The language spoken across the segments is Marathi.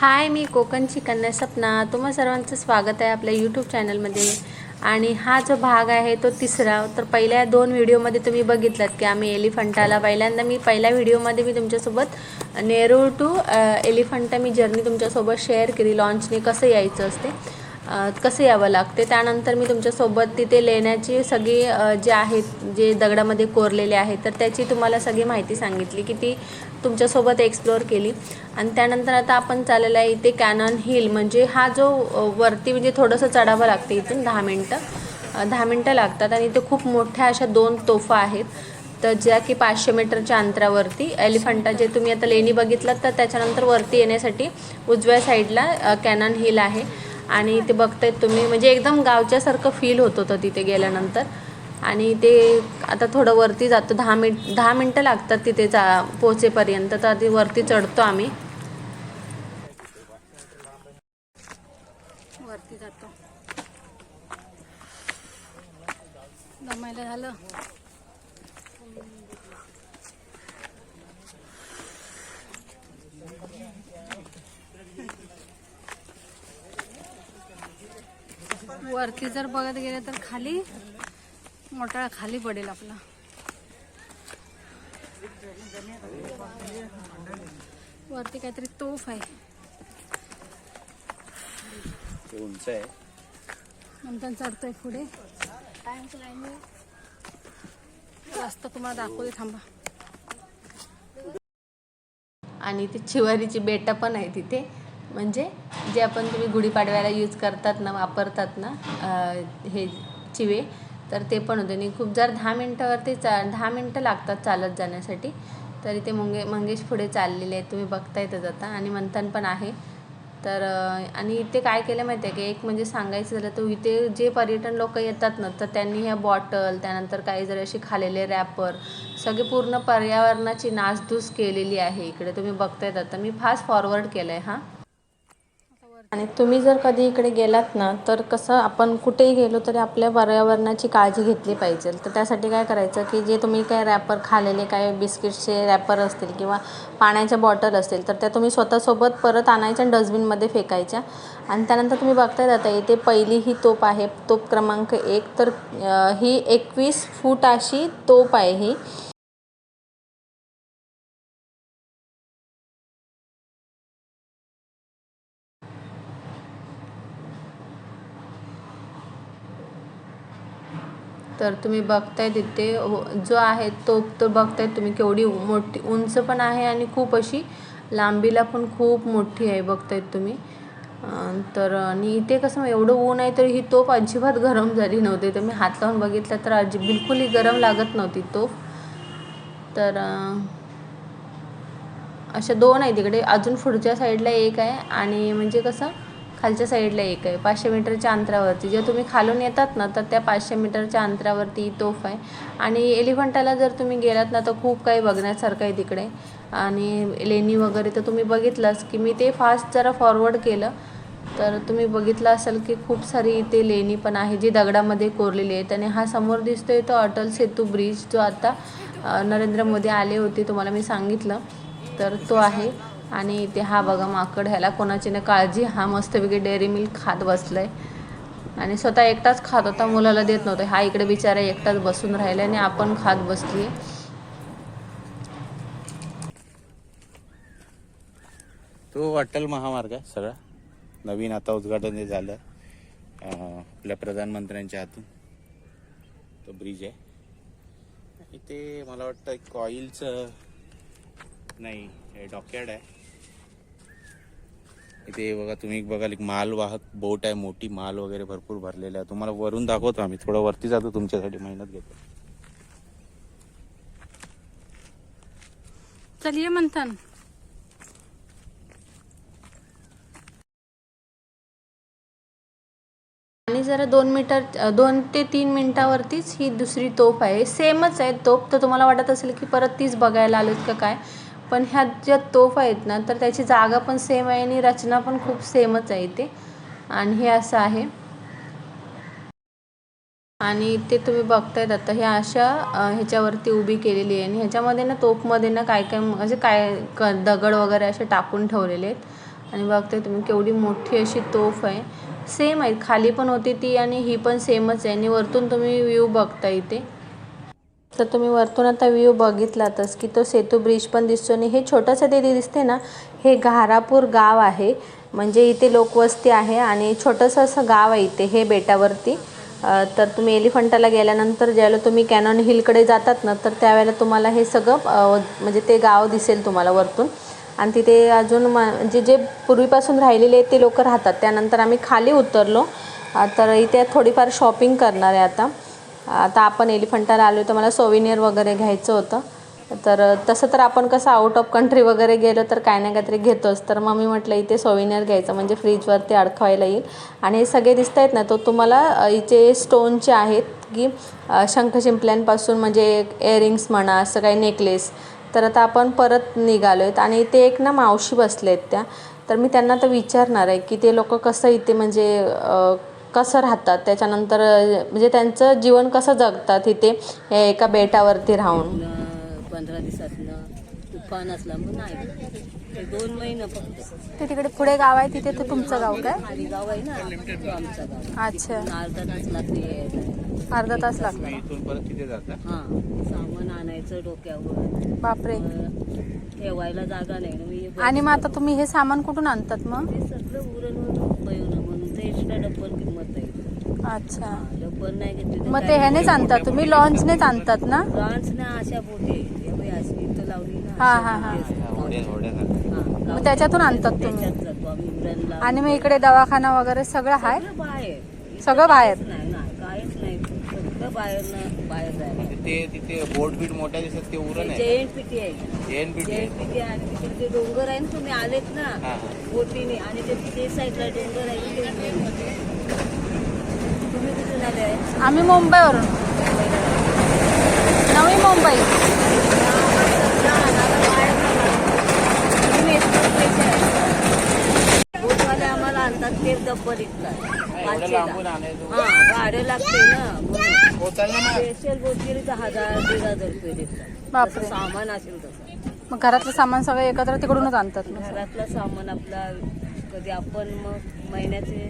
हाय मी कोकणची कन्या सपना. तुम्हा सर्वांचं स्वागत आहे आपल्या यूट्यूब चॅनलमध्ये आणि हा जो भाग आहे तो तिसरा. तर पहिल्या दोन व्हिडिओमध्ये तुम्ही बघितलात की आम्ही एलिफंटाला पहिल्यांदा मी पहिल्या व्हिडिओमध्ये मी तुमच्यासोबत नेरूळ टू एलिफंटा मी जर्नी तुमच्यासोबत शेअर केली. लॉन्चने कसं यायचं असते कसं यावं लागते त्यानंतर मी तुमच्यासोबत तिथे लेण्याची सगळी जे आहेत जे दगडामध्ये कोरलेले आहेत तर त्याची तुम्हाला सगळी माहिती सांगितली की ती तुमच्यासोबत एक्सप्लोअर केली. आणि त्यानंतर आता आपण चाललेलं आहे इथे कॅनॉन हिल म्हणजे हा जो वरती म्हणजे थोडंसं चढावं लागतं इथून दहा मिनटं. दहा मिनटं लागतात आणि इथे खूप मोठ्या अशा दोन तोफा आहेत. तर ज्या की पाचशे मीटरच्या अंतरावरती. एलिफंटा जे तुम्ही आता लेणी बघितलात तर त्याच्यानंतर वरती येण्यासाठी उजव्या साईडला कॅनॉन हिल आहे. आणि ते बघतायत तुम्ही म्हणजे एकदम गावच्यासारखं फील होत होतं तिथे गेल्यानंतर. आणि ते आता थोडं वरती जातो दहा मिनट दहा मिनटं लागतात तिथे जा पोचेपर्यंत तर आधी वरती चढतो आम्ही. वरती जातो. दमायला झालं. वरती जर बघत गेले तर खाली मोठा खाली पडेल आपला. वरती काहीतरी तोफ आहे. ते उंच आहे. नंतर चढतोय पुढे. जास्त तुम्हाला दाखवते थांबा. आणि ती चिवारीची बेटा पण आहे तिथे. म्हणजे जे आपण तुम्ही गुढीपाडव्याला यूज करतात ना वापरतात ना हे चिवे तर ते पण होते. आणि खूप जर दहा मिनटावरती चा दहा मिनटं लागतात चालत जाण्यासाठी तरी ते मुंगे मंगेश पुढे चाललेले आहेत. तुम्ही बघता येतच आता आणि मंथन पण आहे. तर आणि इथे काय केलं माहिती आहे की? एक म्हणजे सांगायचं झालं तर इथे जे पर्यटन लोक येतात ना तर त्यांनी ह्या बॉटल त्यानंतर काही जरी असे खालेले रॅपर सगळे पूर्ण पर्यावरणाची नासधूस केलेली आहे इकडे. तुम्ही बघतायत आता. मी फास्ट फॉरवर्ड केलं आहे हां. आणि तुम्ही जर कधी इकडे गेलात ना तर कसं आपण कुठेही गेलो तरी आपल्या पर्यावरणाची काळजी घेतली पाहिजे. तर त्यासाठी काय करायचं की जे तुम्ही काय रॅपर खालेले काय बिस्किटचे रॅपर असतील किंवा पाण्याच्या बॉटल असतील तर त्या तुम्ही स्वतःसोबत परत आणायच्या आणि डस्टबिनमध्ये फेकायच्या. आणि त्यानंतर तुम्ही बघताय आता इथे पहिली ही तोप आहे. तोप क्रमांक एक. तर ही एकवीस फूट अशी तोप आहे ही. तर तुम्ही बघताय तिथे हो, जो आहे तो तो बघताय तुम्ही केवढी मोठी उंच पण आहे आणि खूप अशी लांबीला पण खूप मोठी आहे बघतायत तुम्ही. तर आणि इथे कसं एवढं ऊन आहे तर ही तोफ अजिबात गरम झाली नव्हती. तर मी हात लावून बघितलं तर अजि बिलकुलही गरम लागत नव्हती तोफ. तर अशा दोन आहे तिकडे. अजून पुढच्या साईडला एक आहे आणि म्हणजे कसं खालच्या साईडला एक आहे. पाचशे मीटरच्या अंतरावरती. जे तुम्ही खालून येतात ना तर त्या पाचशे मीटरच्या अंतरावरती तोफ आहे. आणि एलिफंटाला जर तुम्ही गेलात ना तर खूप काही बघण्यासारखं आहे तिकडे. आणि लेणी वगैरे तर तुम्ही बघितलंच की मी ते फास्ट जरा फॉरवर्ड केलं. तर तुम्ही बघितलं असेल की खूप सारी इथे लेणी पण आहे जी दगडामध्ये कोरलेली आहेत आणि हा समोर दिसतोय तो अटल सेतू ब्रिज जो आता नरेंद्र मोदी आले होते तुम्हाला मी सांगितलं. तर तो आहे. आणि इथे हा बघा माकड ह्याला कोणाची ना काळजी हा मस्तपैकी डेअरी मिल्क खात बसलाय. आणि स्वतः एकटाच खात होता मुलाला देत नव्हतं. हा इकडे बिचारा एकटाच बसून राहिला आणि आपण खात बसली तो अटल महामार्ग आहे सगळा. नवीन आता उद्घाटन हे झालं आपल्या प्रधानमंत्र्यांच्या हातून. तो ब्रिज आहे. इथे मला वाटतं एक ऑइलचं नाही हे डॉकयार्ड आहे. इथे बघा तुम्ही बघाल एक मालवाहक बोट आहे मोठी माल वगैरे भरपूर भरलेला आहे. तुम्हाला वरून दाखवतो आम्ही. थोडं वरती जातो तुमच्यासाठी मेहनत घेतो. चलिये मंथन. आणि जरा दोन मीटर दोन ते तीन मिनिटावरतीच ही दुसरी तोफ आहे. सेमच आहे तोफ तर तुम्हाला वाटत असेल की परत तीच बघायला आलोत का काय? पण ह्या ज्या तोफ आहेत ना तर त्याची जागा पण सेम आहे आणि रचना पण खूप सेमच आहे इथे. आणि हे असं आहे. आणि ते तुम्ही बघतायत आता ह्या अशा ह्याच्यावरती उभी केलेली आहे. आणि ह्याच्यामध्ये ना तोफमध्ये ना काय काय म्हणजे काय क दगड वगैरे असे टाकून ठेवलेले आहेत. आणि बघताय तुम्ही केवढी मोठी अशी तोफ आहे. सेम आहे खाली पण होती ती आणि ही पण सेमच आहे. आणि वरतून तुम्ही व्ह्यू बघता इथे. तर तुम्ही वरतून आता व्ह्यू बघितलातच की तो सेतू ब्रिज पण दिसतो आणि हे छोटंसं ते दिसते ना हे घारापूर गाव आहे. म्हणजे इथे लोकवस्ती आहे आणि छोटंसं असं गाव आहे इथे हे बेटावरती. तर तुम्ही एलिफंटाला गेल्यानंतर ज्यावेळेला तुम्ही कॅनॉन हिलकडे जातात ना तर त्यावेळेला तुम्हाला हे सगळं म्हणजे ते गाव दिसेल तुम्हाला वरतून. आणि तिथे अजून म म्हणजे जे पूर्वीपासून राहिलेले आहेत ते लोक राहतात. त्यानंतर आम्ही खाली उतरलो. तर इथे थोडीफार शॉपिंग करणार आहे आता. आता आपण एलिफंटाला आलो तर मला सोविनियर वगैरे घ्यायचं होतं. तर तसं तर आपण कसं आउट ऑफ कंट्री वगैरे गेलो तर काय ना काहीतरी घेतोच. तर मग मी म्हटलं इथे सोविनियर घ्यायचं. म्हणजे फ्रीजवरती अडकवायला येईल. आणि हे सगळे दिसत आहेत ना तो तुम्हाला इथे स्टोनचे आहेत की शंख शिंपल्यांपासून म्हणजे इयरिंग्स म्हणा असं काही नेकलेस तर आता आपण परत निघालो आहेत आणि इथे एक ना मावशी बसले आहेत त्या. तर मी त्यांना तर विचारणार आहे की ते लोक कसं इथे म्हणजे कसं राहतात त्याच्यानंतर म्हणजे त्यांचं जीवन कसं जगतात इथे एका बेटावरती राहून? पंधरा दिवसातनं तुफान असला मग नाही. ते दोन महिने फक्त. ते तिकडे पुढे गाव आहे तिथे ते तुमचं गाव काय? खाली गाव आहे ना तो आमचा गाव. अच्छा. अर्धा तास लागते. अर्धा तास लागला तुम्ही इथून परत तिथे जाता? हा सामान आणायचं डोक्यावर. बापरे. अं, ठेवायला जागा नाही ना मी आणि मग आता तुम्ही हे सामान कुठून आणतात मग? सगळं उरण डब्बल किंमत अच्छा. डब्बल नाही घेतली मग ते ह्यानेच आणतात तुम्ही लॉन्चनेच आणतात ना? फ्रान्स ना अशा बोटी. हे बाई अशी इथं लावली ना हा, अशा हा. बोटी लावली. त्याच्यातून आणतात तुम्ही? त्याच्यात जातो आम्ही उरणला आणि मग इकडे दवाखाना वगैरे सगळं आहे? सगळं बाहेर. सगळं बाहेर? नाही ना काहीच नाही. सगळं बाहेर बाहेर जायला. ते तिथे बोट बीट मोठ्या दिसत ते उरण आहे पिटी आहे. पिटी आणि तिकडे ते डोंगर आहे ना तुम्ही आलेत ना. बोटीने आणि ते ते साईडला डोंगर आहे. तुम्ही कुठून आले आहे? आम्ही मुंबईवरून. नवी मुंबई. बोटवाले आम्हाला आणतात ते डब्बल एवढं लांबून आणायचं. हा भाडं लागते ना स्पेशल बोट गेली तर हजार दीड हजार रुपये देतात बापरे. जसं सामान असेल तसं मग घरातलं सामान सगळं एकत्र तिकडूनच आणतात मग. घरातलं सामान आपला कधी आपण मग महिन्याचे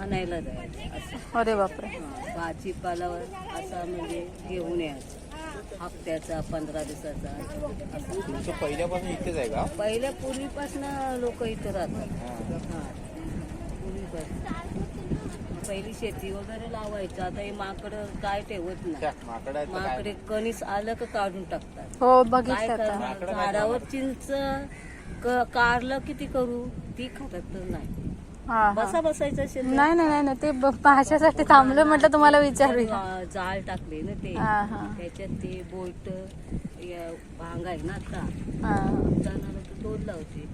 आणायला जायचं. असं. अरे बापरे. हा, भाजीपाला असा म्हणजे घेऊन यायचं. हप्त्याचा पंधरा दिवसाचा. असं तुमचं पहिल्यापासून इथेच आहे का? पहिल्या पूर्वीपासून लोक इथं राहतात. हा पूर्वीपासून. पहिली शेती वगैरे लावायचं. आता हे माकडं काय ठेवत नाही. माकडा आहेत तर काय माकडे कणीस आलं का काढून टाकतात. हो काय बघितलं आता. करणार? झाडावर चिंच क- कारलं किती करू? ती खातात तर नाही. हा हा. बसा बसायचं असेल. नाही नाही नाही नाही. ते ब- माझ्यासाठी थांबलं म्हटलं तुम्हाला विचारूया हा, जाळ टाकले ना ते. हा हा. त्याच्यात ते बोट या भांग आहे ना आता. हा जाणार दोन लावते.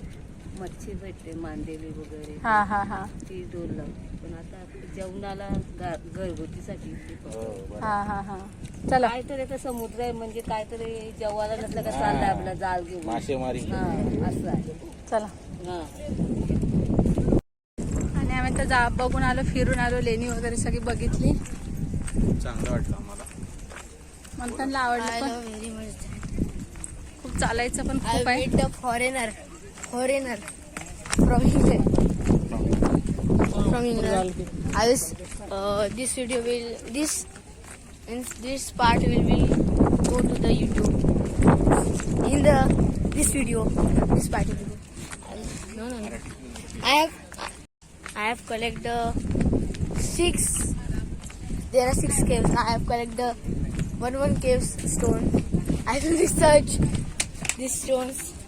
मच्छी भेटते मांदेली वगैरे. हा हा हा. ती दोन लावते पण आता जेवणाला घरगुतीसाठी ती पण. हो. हा हा हा. चला. काहीतरी आता समुद्र आहे म्हणजे काहीतरी जेवायला नसलं का चाललंय आपला जाल घेऊन. मासेमारी. हा असं आहे. चला. हा. आणि आम्ही तर जा बघून आलो फिरून आलो लेणी वगैरे सगळी बघितली. चांगलं वाटलं आम्हाला. मंथनला आवडलं पण. खूप चालायचं पण खूप आहे. a foreigner, from England. From England. I was. Uh, this video will this, and this part will be go to the YouTube. In the this video, this part will go. No, no, no. I have I have collect the six. There are six caves. I have collected the one one caves stone. I will research these stones.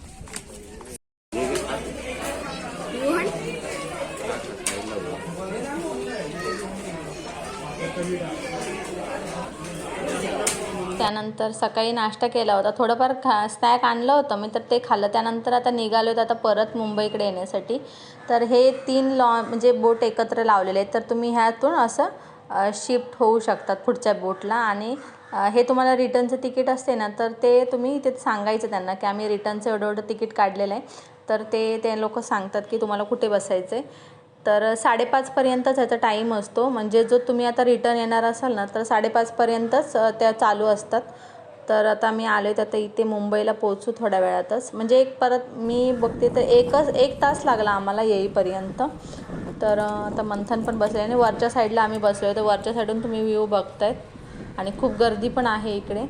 त्यानंतर सकाळी नाश्ता केला होता. थोडंफार खा स्नॅक आणलं होतं मी तर ते खाल्लं. त्यानंतर आता निघालो होतं आता परत मुंबईकडे येण्यासाठी. तर हे तीन लॉ म्हणजे बोट एकत्र लावलेले आहेत. तर तुम्ही ह्यातून असं शिफ्ट होऊ शकतात पुढच्या बोटला. आणि हे तुम्हाला रिटर्नचं तिकीट असते ना तर ते तुम्ही इथे सांगायचं त्यांना की आम्ही रिटर्नचं एवढं एवढं तिकीट काढलेलं आहे. तर ते ते लोक सांगतात की तुम्हाला कुठे बसायचं आहे तर साडेपाचपर्यंतच ह्याचा टाईम असतो. म्हणजे जो तुम्ही आता रिटर्न येणार असाल ना तर साडेपाचपर्यंतच त्या चालू असतात. तर आता मी आले तर आता इथे मुंबईला पोहोचू थोड्या वेळातच. म्हणजे एक परत मी बघते तर एकच एक तास लागला आम्हाला येईपर्यंत. तर आता मंथन पण बसले आणि वरच्या साईडला आम्ही बसलो आहे तर वरच्या साईडून तुम्ही व्ह्यू बघतायत. आणि खूप गर्दी पण आहे इकडे.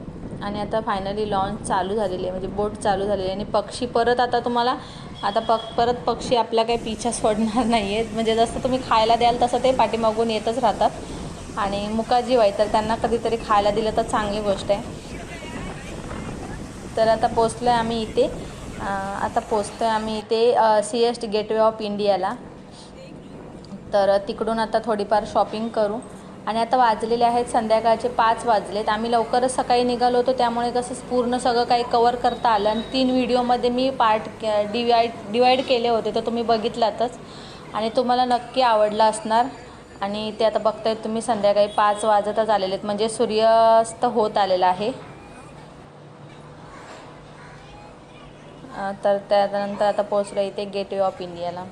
आणि आता फायनली लॉन्च चालू झालेली आहे. म्हणजे बोट चालू झालेली आहे. आणि पक्षी परत आता तुम्हाला आता पक परत पक्षी आपला काही पिछा सोडणार नाही आहेत म्हणजे जसं तुम्ही खायला द्याल तसं ते पाठीमागून येतच राहतात. आणि मुकाजीव आहे तर त्यांना कधीतरी खायला दिलं तर चांगली गोष्ट आहे. तर आता पोचलो आहे आम्ही इथे. आता पोचतो आहे आम्ही इथे C S T gateway of इंडियाला तर तिकडून आता थोडीफार शॉपिंग करू. आणि आता वाजलेले आहेत संध्याकाळचे पाच वाजलेत. आम्ही लवकरच सकाळी निघालो होतो त्यामुळे कसं पूर्ण सगळं काही कवर करता आलं. आणि तीन व्हिडिओमध्ये मी पार्ट डिवाईड डिवाईड केले होते तर तुम्ही बघितलातच. आणि तुम्हाला नक्की आवडला असणार. आणि ते आता बघताय तुम्ही संध्याकाळी पाच वाजतच आलेले आहेत म्हणजे सूर्यास्त होत आलेला आहे. तर त्यानंतर आता पोचलो इथे गेटवे ऑफ इंडियाला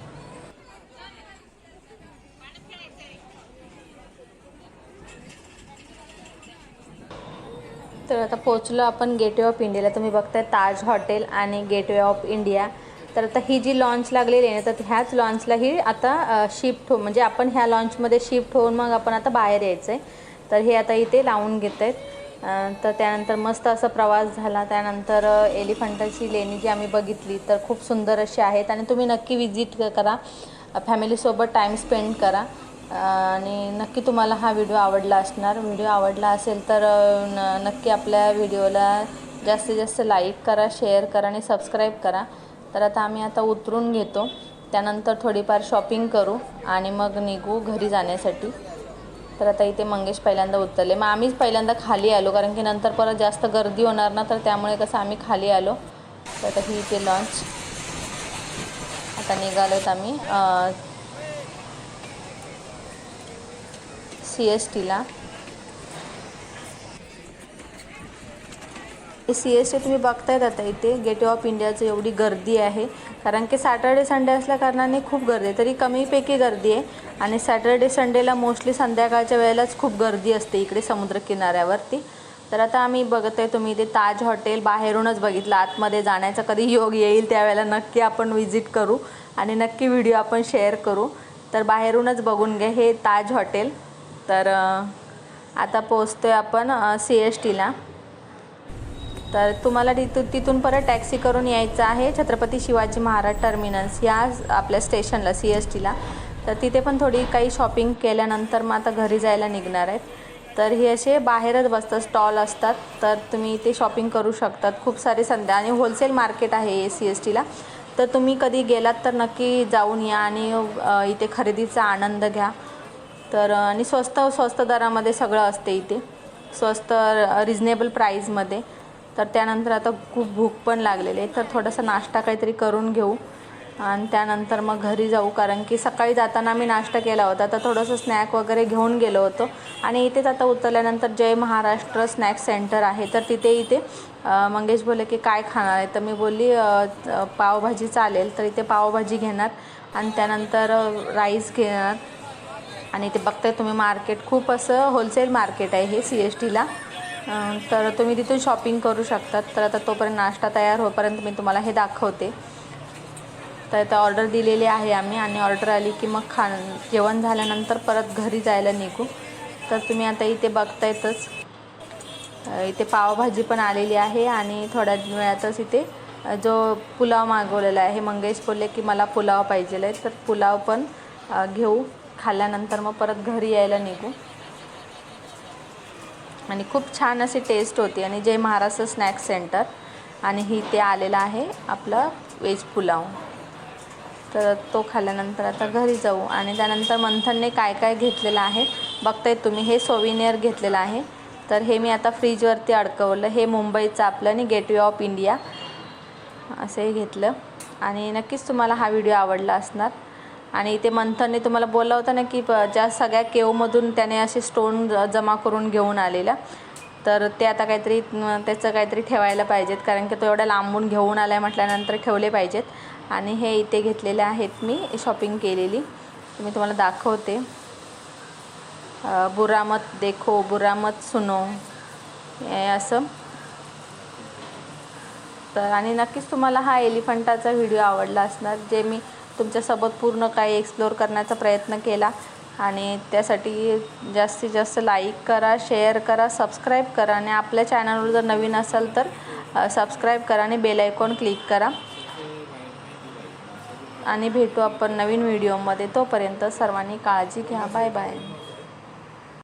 तर आता पोचलो आपण गेटवे ऑफ इंडियाला तुम्ही बघताय ताज हॉटेल आणि गेटवे ऑफ इंडिया तर आता ही जी लॉन्च लागलेली आहे ना तर ह्याच लॉन्चला ही आता शिफ्ट हो म्हणजे आपण ह्या लॉन्चमध्ये शिफ्ट होऊन मग आपण आता बाहेर यायचं आहे तर हे आता इथे लावून घेत आहेत तर त्यानंतर मस्त असा प्रवास झाला. त्यानंतर एलिफंटाची लेणी जी आम्ही बघितली तर खूप सुंदर अशी आहेत. आणि तुम्ही नक्की विजिट करा. फॅमिलीसोबत टाईम स्पेंड करा. आणि नक्की तुम्हाला हा व्हिडिओ आवडला असणार. व्हिडिओ आवडला असेल तर न नक्की आपल्या व्हिडिओला जास्तीत जास्त लाईक करा शेअर करा आणि सबस्क्राईब करा. तर आता आम्ही आता उतरून घेतो. त्यानंतर थोडीफार शॉपिंग करू आणि मग निघू घरी जाण्यासाठी. तर आता इथे मंगेश पहिल्यांदा उतरले. मग आम्हीच पहिल्यांदा खाली आलो कारण की नंतर परत जास्त गर्दी होणार ना तर त्यामुळे कसं आम्ही खाली आलो. तर आता ही इथे लॉन्च आता निघालोत आम्ही सी एस टीला सी एस टी तुम्ही बघतायत आता इथे गेटवे ऑफ इंडियाचं एवढी गर्दी आहे. कारण की सॅटर्डे संडे असल्या कारणाने खूप गर्दी आहे. तरी कमीपैकी गर्दी आहे. आणि सॅटर्डे संडेला मोस्टली संध्याकाळच्या वेळेलाच खूप गर्दी असते इकडे समुद्रकिनाऱ्यावरती तर आता आम्ही बघत आहे तुम्ही इथे ताज हॉटेल बाहेरूनच बघितलं. आतमध्ये जाण्याचा कधी योग येईल त्यावेळेला नक्की आपण व्हिजिट करू. आणि नक्की व्हिडिओ आपण शेअर करू. तर बाहेरूनच बघून घ्या हे ताज हॉटेल. तर आता पोचतो आहे आपण सी एस टीला. तर तुम्हाला तिथून तिथून परत टॅक्सी करून यायचं आहे छत्रपती शिवाजी महाराज टर्मिनस या आपल्या स्टेशनला सी एस टीला. तर तिथे पण थोडी काही शॉपिंग केल्यानंतर मग आता घरी जायला निघणार आहेत. तर हे असे बाहेरच बसतात स्टॉल असतात. तर तुम्ही इथे शॉपिंग करू शकतात. खूप सारे संध्या आणि होलसेल मार्केट आहे सी एस टीला. तर तुम्ही कधी गेलात तर नक्की जाऊन या आणि इथे खरेदीचा आनंद घ्या. तर आणि स्वस्त स्वस्त दरामध्ये सगळं असते इथे. स्वस्त रिजनेबल प्राईजमध्ये तर त्यानंतर आता खूप भूक पण लागलेली आहे. तर थोडासा नाश्ता काहीतरी करून घेऊ. आणि त्यानंतर मग घरी जाऊ. कारण की सकाळी जाताना मी नाश्ता केला होता. तर थोडंसं स्नॅक वगैरे घेऊन गेलो होतो. आणि इथेच आता उतरल्यानंतर जय महाराष्ट्र स्नॅक सेंटर आहे. तर तिथे इथे मंगेश बोलले की काय खाणार आहे? तर मी बोलली पावभाजी चालेल. तर इथे पावभाजी घेणार. आणि त्यानंतर राईस घेणार. आणि ते बघताय तुम्ही मार्केट खूप असं होलसेल मार्केट आहे हे सी एस टीला तर तुम्ही तिथून शॉपिंग करू शकतात. तर आता तोपर्यंत नाश्ता तयार होईपर्यंत मी तुम्हाला हे दाखवते. तर आता ऑर्डर दिलेली आहे आम्ही आणि ऑर्डर आली की मग खा जेवण झाल्यानंतर परत घरी जायला निघू. तर तुम्ही आता इथे बघतायतच. इथे पावभाजी पण आलेली आहे आणि थोड्या वेळातच इथे जो पुलाव मागवलेला आहे मंगेश बोलले की मला पुलाव पाहिजे आहे. तर पुलाव पण घेऊ. खाल्ल्यानंतर मग परत घरी यायला निघू. आणि खूप छान अशी टेस्ट होती. आणि जय महाराष्ट्र स्नॅक सेंटर आणि ही ते आलेलं आहे आपलं वेज पुलाव. तर तो खाल्ल्यानंतर आता घरी जाऊ. आणि त्यानंतर मंथनने काय काय घेतलेलं आहे बघताय तुम्ही. हे सोविनियर घेतलेलं आहे. तर हे मी आता फ्रीजवरती अडकवलं. हे मुंबईचं आपलं आणि गेटवे ऑफ इंडिया असंही घेतलं. आणि नक्कीच तुम्हाला हा व्हिडिओ आवडला असणार. आणि ते मंथनने तुम्हाला बोलला होता ना की प- ज्या सगळ्या केवमधून त्याने असे स्टोन ज- जमा करून घेऊन आलेल्या. तर ते आता काहीतरी त्याचं काहीतरी ठेवायला पाहिजेत. कारण की तो एवढ्या लांबून घेऊन आला आहे म्हटल्यानंतर ठेवले पाहिजेत. आणि हे इथे घेतलेले आहेत मी शॉपिंग केलेली. मी तुम्हाला दाखवते. बुरामत देखो बुरामत सुनो. हे असं. तर आणि नक्कीच तुम्हाला हा एलिफंटाचा व्हिडिओ आवडला असणार जे मी तुमच्यासोबत पूर्ण काही एक्सप्लोअर करण्याचा प्रयत्न केला. आणि त्यासाठी जास्तीत जास्त लाईक करा शेअर करा सबस्क्राईब करा. आणि आपल्या चॅनलवर जर नवीन असाल तर सबस्क्राईब करा आणि बेल आयकॉन क्लिक करा. आणि भेटू आपण नवीन व्हिडिओमध्ये तोपर्यंत सर्वांनी काळजी घ्या. Bye bye